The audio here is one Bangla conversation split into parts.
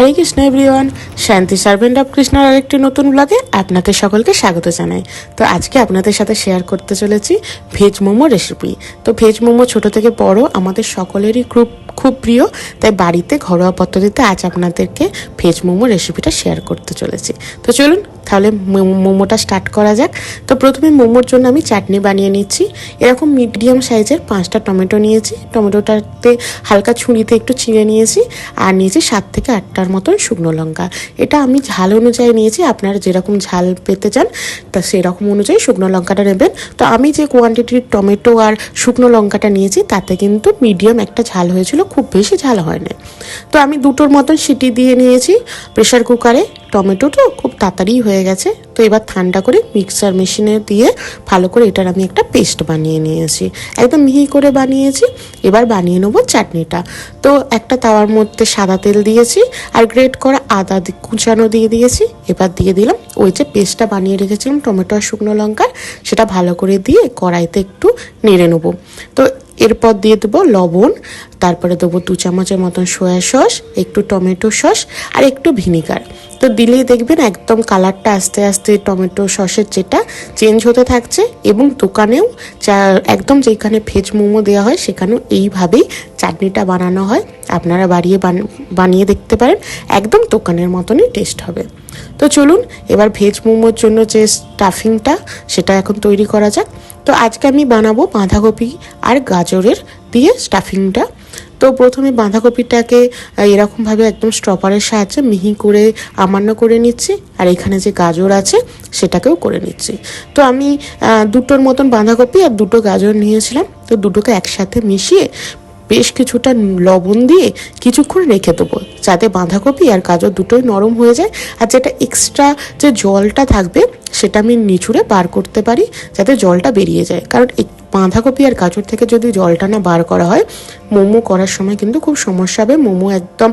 Hare Krishna everyone Shanti servant of কৃষ্ণর আরেকটি নতুন ব্লগে আপনাদের সকলকে স্বাগত জানাই। তো আজকে আপনাদের সাথে শেয়ার করতে চলেছি ভেজ মোমো রেসিপি তো ভেজ মোমো ছোট থেকে বড় আমাদের সকলেরই খুব খুব প্রিয়। তাই বাড়িতে ঘরোয়া পদ্ধতিতে আজ আপনাদেরকে ভেজ মোমো রেসিপিটা শেয়ার করতে চলেছি। তো চলুন তাহলে মোমোটা স্টার্ট করা যাক। তো প্রথমে মোমোর জন্য আমি চাটনি বানিয়ে নিচ্ছি। এরকম মিডিয়াম সাইজের পাঁচটা টমেটো নিয়েছি। টমেটোটাতে হালকা ছুরিতে একটু ছিঁড়ে নিয়েছি আর নিয়েছি সাত থেকে আটটার মতন শুকনো লঙ্কা। এটা আমি ঝাল অনুযায়ী নিয়েছি। আপনারা যেরকম ঝাল পেতে চান, তা সেরকম অনুযায়ী শুকনো লঙ্কাটা নেবেন। তো আমি যে কোয়ান্টিটির টমেটো আর শুকনো লঙ্কাটা নিয়েছি, তাতে কিন্তু মিডিয়াম একটা ঝাল হয়েছিল। খুব বেশি ঝাল হয় না তো আমি দুটোর মতন সিটি দিয়ে নিয়েছি। প্রেশার কুকারে টমেটো তো খুব তাড়াতাড়ি হয়ে গেছে। তো এবার ঠান্ডা করে মিক্সার মেশিনে দিয়ে ভালো করে এটার আমি একটা পেস্ট বানিয়ে নিয়েছি। একদম মিহি করে বানিয়েছি। এবার বানিয়ে নেব চাটনিটা। তো একটা তাওয়ার মধ্যে সাদা তেল দিয়েছি আর গ্রেট করা আদা কুচানো দিয়ে দিয়েছি। এবার দিয়ে দিলাম ওই যে পেস্টটা বানিয়ে রেখেছিলাম টমেটো আর শুকনো লঙ্কার। সেটা ভালো করে দিয়ে কড়াইতে একটু নেড়ে নেব। তো এরপর দিয়ে দেবো লবণ, তারপরে দেবো দু চামচের মতন সয়া সস একটু টমেটো সস আর একটু ভিনিগার তো দিলেই দেখবেন একদম কালারটা আস্তে আস্তে টমেটো সসের যেটা চেঞ্জ হতে থাকছে এবং দোকানেও যা একদম যেখানে ভেজ মোমো দেওয়া হয় সেখানেও এইভাবেই চাটনিটা বানানো হয়। আপনারা বাড়িয়ে বান- বানিয়ে দেখতে পারেন, একদম দোকানের মতনই টেস্ট হবে। তো চলুন এবার ভেজ মোমোর জন্য যে স্টাফিংটা সেটা এখন তৈরি করা যাক। তো আজকে আমি বানাবো বাঁধাকপি আর গাজরের দিয়ে স্টাফিংটা তো প্রথমে বাঁধাকপিটাকে এরকমভাবে একদম স্টপারের সাহায্যে মিহি করে আমান্য করে নিচ্ছি, আর এখানে যে গাজর আছে সেটাকেও করে নিচ্ছি। তো আমি দুটোর মতন বাঁধাকপি আর দুটো গাজর নিয়েছিলাম, তো দুটোকে একসাথে মিশিয়ে বেশ কিছুটা লবণ দিয়ে কিছুক্ষণ রেখে দেবো। যাতে বাঁধাকপি আর গাজর দুটোই নরম হয়ে যায় আর যেটা এক্সট্রা যে জলটা থাকবে সেটা আমি নিচুড়ে বার করতে পারি যাতে জলটা বেরিয়ে যায়। কারণ বাঁধাকপি আর গাজর থেকে যদি জলটা না বার করা হয়, মোমো করার সময় কিন্তু খুব সমস্যা হবে, মোমো একদম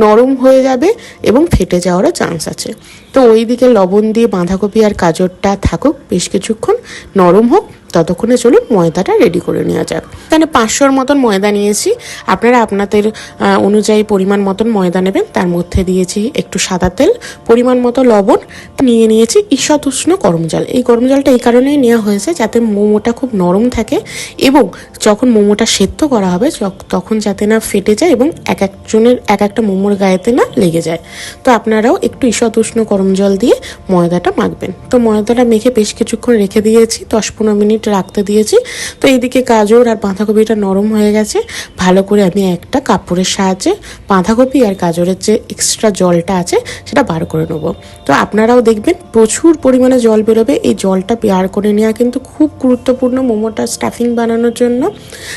নরম হয়ে যাবে এবং ফেটে যাওয়ারও চান্স আছে। তো ওই দিকে লবণ দিয়ে বাঁধাকপি আর গাজরটা থাকুক, বেশ কিছুক্ষণ নরম হোক। ততক্ষণে চলুন ময়দাটা রেডি করে নেওয়া যাক। এখানে পাঁচশোর মতন ময়দা নিয়েছি। আপনারা আপনাদের অনুযায়ী পরিমাণ মতন ময়দা নেবেন। তার মধ্যে দিয়েছি একটু সাদা তেল, পরিমাণ মতো লবণ। নিয়ে নিয়েছি ঈষৎ উষ্ণ গরম জল। এই গরম জলটা এই কারণেই নেওয়া হয়েছে যাতে মোমোটা খুব নরম থাকে এবং যখন মোমোটা সেদ্ধ করা হবে তখন যাতে না ফেটে যায় এবং এক একজনের এক একটা মোমোর গায়েতে না লেগে যায়। তো আপনারাও একটু ঈষৎ উষ্ণ গরম জল দিয়ে ময়দাটা মাখবেন। তো ময়দাটা মেখে বেশ কিছুক্ষণ রেখে দিয়েছি, দশ পনেরো মিনিট রাখতে দিয়েছি। তো এইদিকে গাজর আর বাঁধাকপিটা নরম হয়ে গেছে। ভালো করে আমি একটা কাপড়ের সাহায্যে বাঁধাকপি আর গাজরের যে এক্সট্রা জলটা আছে, সেটা বার করে নেব। তো আপনারাও দেখবেন প্রচুর পরিমাণে জল বেরোবে। এই জলটা বার করে নেওয়া কিন্তু খুব গুরুত্বপূর্ণ মোমোটা স্টাফিং বানানোর জন্য।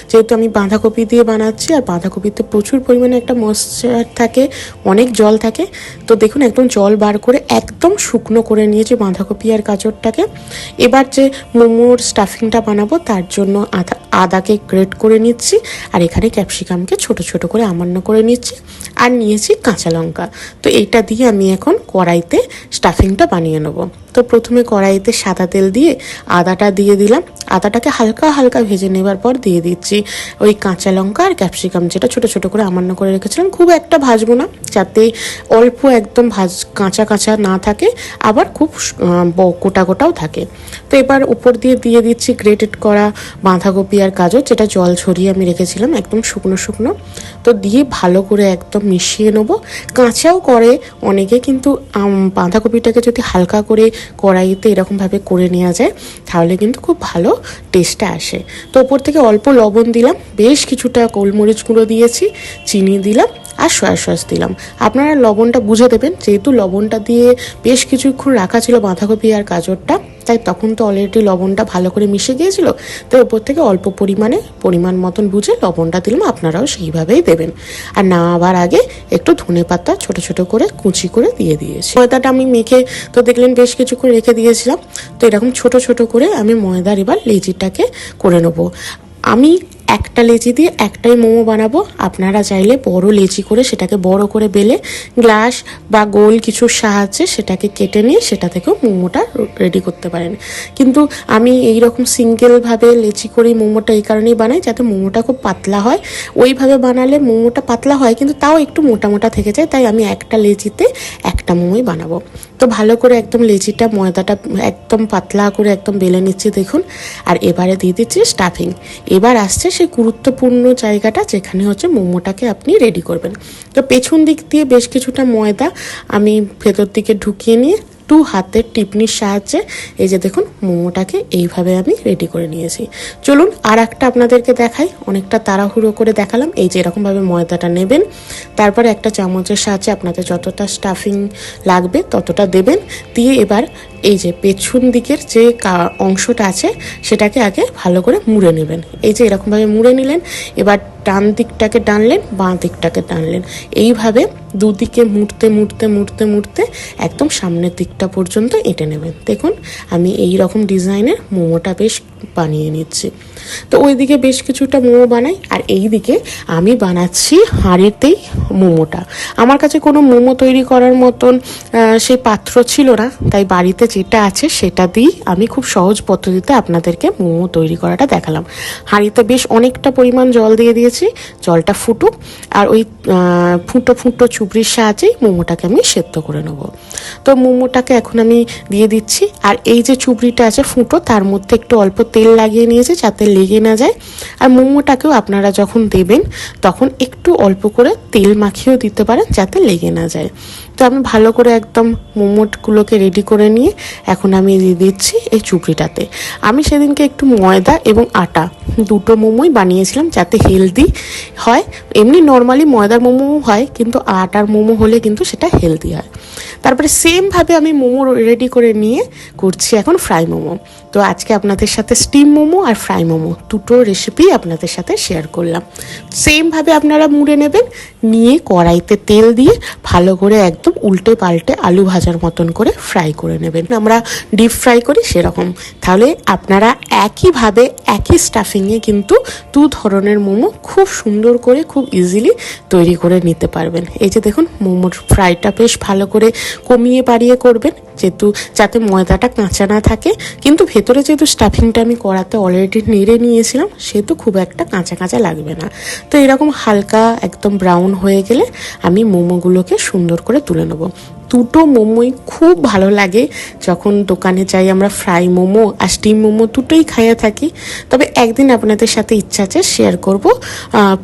যেহেতু আমি বাঁধাকপি দিয়ে বানাচ্ছি আর বাঁধাকপিতে প্রচুর পরিমাণে একটা ময়েশ্চার থাকে, অনেক জল থাকে। তো দেখুন একদম জল বার করে একদম শুকনো করে নিয়েছি বাঁধাকপি আর গাজরটাকে। এবার যে মোমোর স্টাফিংটা বানাবো, তার জন্য আদা আদাকে গ্রেট করে নিচ্ছি, আর এখানে ক্যাপসিকামকে ছোট ছোট করে আমান্য করে নিচ্ছি, আর নিয়েছি কাঁচা লঙ্কা। তো এইটা দিয়ে আমি এখন কড়াইতে স্টাফিংটা বানিয়ে নেব। তো প্রথমে কড়াইতে সাদা তেল দিয়ে আদাটা দিয়ে দিলাম। আদাটাকে হালকা হালকা ভেজে নেবার পর দিয়ে দিচ্ছি ওই কাঁচা লঙ্কা আর ক্যাপসিকাম, যেটা ছোট ছোট করে আমান্য করে রেখেছিলাম। খুব একটা ভাজবো না, যাতে অল্প একদম ভাজ, কাঁচা কাঁচা না থাকে, আবার খুব গোটা গোটাও থাকে। তো এবার উপর দিয়ে দিয়ে দিচ্ছি গ্রেটেড করা বাঁধাকপি আর গাজর, যেটা জল ছড়িয়ে আমি রেখেছিলাম একদম শুকনো শুকনো। তো দিয়ে ভালো করে একদম মিশিয়ে নেব। কাঁচাও করে অনেকে, কিন্তু বাঁধাকপিটাকে যদি হালকা করে কড়াইতে এরকমভাবে করে নেওয়া যায়, তাহলে কিন্তু খুব ভালো টেস্টটা আসে। তো ওপর থেকে অল্প লবণ দিলাম, বেশ কিছুটা গোলমরিচ গুঁড়ো দিয়েছি, চিনি দিলাম আর সয়া সস দিলাম। আপনারা লবণটা বুঝে দেবেন, যেহেতু লবণটা দিয়ে বেশ কিছুক্ষণ রাখা ছিল বাঁধাকপি আর গাজরটা, তাই তখন তো অলরেডি লবণটা ভালো করে মিশে গিয়েছিল, তো ওপর থেকে অল্প পরিমাণে, পরিমাণ মতন বুঝে লবণটা দিলাম, আপনারাও সেইভাবেই দেবেন। আর নামাবার আগে একটু ধনে পাতা ছোট ছোট করে কুচি করে দিয়ে দিয়েছি। ময়দাটা আমি মেখে তো দেখলেন বেশ কিছুক্ষণ রেখে দিয়েছিলাম, তো এরকম ছোট ছোট করে আমি ময়দার এবার লেচিটাকে করে নেব। আমি একটা লেচি দিয়ে একটাই মোমো বানাবো। আপনারা চাইলে বড় লেচি করে সেটাকে বড় করে বেলে গ্লাস বা গোল কিছুর সাহায্যে সেটাকে কেটে নিয়ে সেটা থেকেও মোমোটা রেডি করতে পারেন। কিন্তু আমি এই রকম সিঙ্গেলভাবে লেচি করেই মোমোটা এই কারণেই বানাই যাতে মোমোটা খুব পাতলা হয়। ওইভাবে বানালে মোমোটা পাতলা হয় কিন্তু তাও একটু মোটা মোটা থেকে যায়। তাই আমি একটা লেচিতে একটা মোমোই বানাবো। তো ভালো করে একদম লেচিটা, ময়দাটা একদম পাতলা করে একদম বেলে নিচ্ছি দেখুন। আর এবারে দিয়ে দিচ্ছি স্টাফিং এবার আসছে সেই গুরুত্বপূর্ণ জায়গাটা যেখানে হচ্ছে মোমোটাকে আপনি রেডি করবেন। তো পেছন দিক দিয়ে বেশ কিছুটা ময়দা আমি ভেতর দিকে ঢুকিয়ে নিয়ে একটু হাতের টিপনির সাহায্যে, এই যে দেখুন, মোমোটাকে এইভাবে আমি রেডি করে নিয়েছি। চলুন আর একটা আপনাদেরকে দেখাই, অনেকটা তাড়াহুড়ো করে দেখালাম, এই যে এরকমভাবে ময়দাটা নেবেন। তারপরে একটা চামচের সাহায্যে আপনাদের যতটা স্টাফিং লাগবে ততটা দেবেন। দিয়ে এবার এই যে পেছন দিকের যে অংশটা আছে, সেটাকে আগে ভালো করে মুড়ে নেবেন। এই যে এরকমভাবে মুড়ে নিলেন, এবার ডান দিকটাকে টানলেন, বাঁ দিকটাকে টানলেন। এইভাবে দুদিকে মুড়তে মুড়তে মুড়তে মুড়তে একদম সামনের দিকটা পর্যন্ত এঁটে নেবেন। দেখুন, আমি এই রকম ডিজাইনের মোমোটা বেশ বানিয়ে নিচ্ছি। তো ওইদিকে বেশ কিছুটা মোমো বানাই, আর এই দিকে আমি বানাচ্ছি হাঁড়িতেই মোমোটা। আমার কাছে কোনো মোমো তৈরি করার মতন সেই পাত্র ছিল না, তাই বাড়িতে যেটা আছে সেটা দিয়েই আমি খুব সহজ পদ্ধতিতে আপনাদেরকে মোমো তৈরি করাটা দেখালাম। হাঁড়িতে বেশ অনেকটা পরিমাণ জল দিয়ে দিয়েছি, জলটা ফুটুক, আর ওই ফুটো ফুটো চুবড়ির সাহায্যেই মোমোটাকে আমি সেদ্ধ করে নেব। তো মোমোটাকে এখন আমি দিয়ে দিচ্ছি, আর এই যে চুবড়িটা আছে ফুটো, তার মধ্যে একটু অল্প তেল লাগিয়ে নিয়েছে, যাতে লেগে না যায়। আর মোমোটাকেও আপনারা যখন দেবেন, তখন একটু অল্প করে তেল মাখিয়েও দিতে পারেন যাতে লেগে না যায়। তো আমি ভালো করে একদম মোমোটগুলোকে রেডি করে নিয়ে এখন আমি দিয়ে দিচ্ছি এই চুবড়িটাতে আমি সেদিনকে একটু ময়দা এবং আটা দুটো মোমোই বানিয়েছিলাম যাতে হেলদি হয়। এমনি নর্মালি ময়দার মোমো হয়, কিন্তু আটার মোমো হলে কিন্তু সেটা হেলদি হয়। তারপরে সেমভাবে আমি মোমো রেডি করে নিয়ে করছি এখন ফ্রাই মোমো। তো আজকে আপনাদের সাথে স্টিম মোমো আর ফ্রাই মোমো, দুটো রেসিপি আপনাদের সাথে শেয়ার করলাম। সেমভাবে আপনারা মুড়ে নেবেন, নিয়ে কড়াইতে তেল দিয়ে ভালো করে একদম উল্টে পাল্টে আলু ভাজার মতন করে ফ্রাই করে নেবেন। আমরা ডিপ ফ্রাই করি সেরকম। তাহলে আপনারা একইভাবে একই স্টাফিংয়ে কিন্তু দু ধরনের মোমো খুব সুন্দর করে, খুব ইজিলি তৈরি করে নিতে পারবেন। এই যে দেখুন, মোমোর ফ্রাইটা বেশ ভালো করে কমিয়ে বাড়িয়ে করবেন। যেহেতু যাতে ময়দাটা কাঁচা না থাকে, কিন্তু ভেতরে যেহেতু স্টাফিংটা আমি করাতে অলরেডি নেড়ে নিয়েছিলাম, সেহেতু খুব একটা কাঁচা কাঁচা লাগবে না। তো এরকম হালকা একদম ব্রাউন হয়ে গেলে আমি মোমোগুলোকে সুন্দর করে তুলে নেব। দুটো মোমোই খুব ভালো লাগে। যখন দোকানে যাই আমরা ফ্রাই মোমো আর স্টিম মোমো দুটোই খাইয়ে থাকি। তবে একদিন আপনাদের সাথে ইচ্ছা আছে শেয়ার করব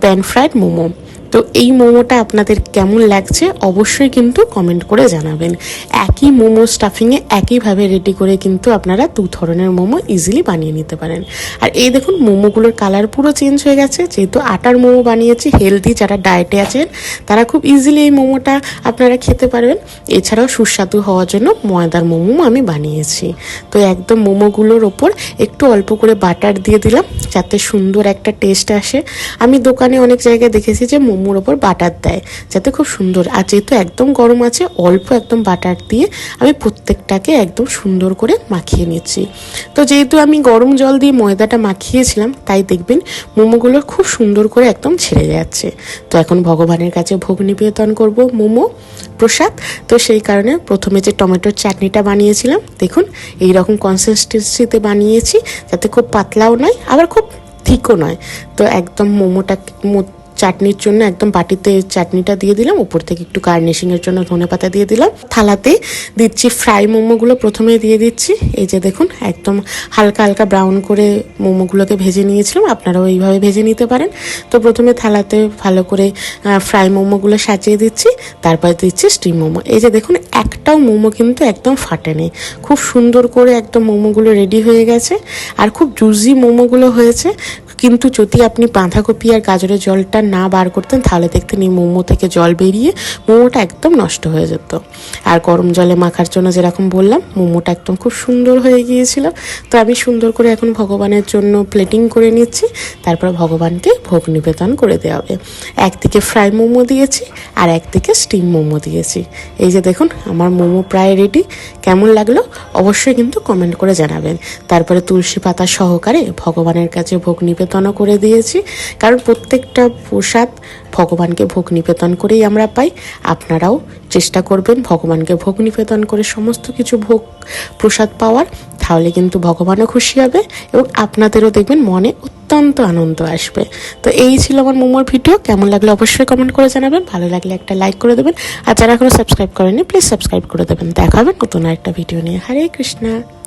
প্যান ফ্রাইড মোমো। তো এই মোমোটা আপনাদের কেমন লাগছে অবশ্যই কিন্তু কমেন্ট করে জানাবেন। একই মোমো স্টাফিংয়ে একইভাবে রেডি করে কিন্তু আপনারা দু ধরনের মোমো ইজিলি বানিয়ে নিতে পারেন। আর এই দেখুন, মোমোগুলোর কালার পুরো চেঞ্জ হয়ে গেছে। যেহেতু আটার মোমো বানিয়েছি হেলদি যারা ডায়েটে আছেন, তারা খুব ইজিলি এই মোমোটা আপনারা খেতে পারবেন। এছাড়াও সুস্বাদু হওয়ার জন্য ময়দার মোমো আমি বানিয়েছি। তো একদম মোমোগুলোর ওপর একটু অল্প করে বাটার দিয়ে দিলাম, যাতে সুন্দর একটা টেস্ট আসে। আমি দোকানে অনেক জায়গায় দেখেছি যে মোমোর ওপর বাটার দেয়, যাতে খুব সুন্দর। আর যেহেতু একদম গরম আছে, অল্প একদম বাটার দিয়ে আমি প্রত্যেকটাকে একদম সুন্দর করে মাখিয়ে নিচ্ছি। তো যেহেতু আমি গরম জল দিয়ে ময়দাটা মাখিয়েছিলাম, তাই দেখবেন মোমোগুলো খুব সুন্দর করে একদম ছেড়ে যাচ্ছে। তো এখন ভগবানের কাছে ভোগ নিবেদন করব মোমো প্রসাদ। তো সেই কারণে প্রথমে যে টমেটোর চাটনিটা বানিয়েছিলাম, দেখুন এই রকম কনসিস্টেন্সিতে বানিয়েছি, যাতে খুব পাতলাও নয়, আবার খুব ঠিকও নয়। তো একদম মোমোটা চাটনির জন্য একদম বাটিতে চাটনিটা দিয়ে দিলাম, উপর থেকে একটু গার্নিশিং এর জন্য ধনে পাতা দিয়ে দিলাম। থালাতে দিচ্ছি ফ্রাই মোমোগুলো প্রথমে দিয়ে দিচ্ছি। এই যে দেখুন, একদম হালকা হালকা ব্রাউন করে মোমোগুলোকে ভেজে নিয়েছিলাম, আপনারাও এইভাবে ভেজে নিতে পারেন। তো প্রথমে থালাতে ভালো করে ফ্রাই মোমোগুলো সাজিয়ে দিচ্ছি, তারপর দিচ্ছি স্টিম মোমো। এই যে দেখুন, একটাও মোমো কিন্তু একদম ফাটেনি। খুব সুন্দর করে একদম মোমোগুলো রেডি হয়ে গেছে, আর খুব জুজি মোমোগুলো হয়েছে। কিন্তু যদি আপনি বাঁধাকপি আর গাজরের জলটা না বার করতেন, তাহলে দেখতেন এই মোমো থেকে জল বেরিয়ে মোমোটা একদম নষ্ট হয়ে যেত। আর গরম জলে মাখার জন্য যেরকম বললাম, মোমোটা একদম খুব সুন্দর হয়ে গিয়েছিল। তো আমি সুন্দর করে এখন ভগবানের জন্য প্লেটিং করে নিচ্ছি। তারপর ভগবানকে ভোগ নিবেদন করে দেওয়া হবে। একদিকে ফ্রাই মোমো দিয়েছি, আর একদিকে স্টিম মোমো দিয়েছি। এই যে দেখুন, আমার মোমো প্রায় রেডি কেমন লাগল অবশ্যই কিন্তু কমেন্ট করে জানাবেন। তারপরে তুলসী পাতা সহকারে ভগবানের কাছে ভোগ নিবেদন নিবেদনও করে দিয়েছি। কারণ প্রত্যেকটা প্রসাদ ভগবানকে ভোগ নিবেদন করেই আমরা পাই। আপনারাও চেষ্টা করবেন ভগবানকে ভোগ নিবেদন করে সমস্ত কিছু ভোগ, প্রসাদ পাওয়ার। তাহলে কিন্তু ভগবানও খুশি হবে এবং আপনাদেরও দেখবেন মনে অত্যন্ত আনন্দ আসবে। তো এই ছিল আমার মোমোর ভিডিও। কেমন লাগলে অবশ্যই কমেন্ট করে জানাবেন। ভালো লাগলে একটা লাইক করে দেবেন। আর যারা এখনও সাবস্ক্রাইব করেনি প্লিজ সাবস্ক্রাইব করে দেবেন। দেখা হবে নতুন একটা ভিডিও নিয়ে। হরে কৃষ্ণা।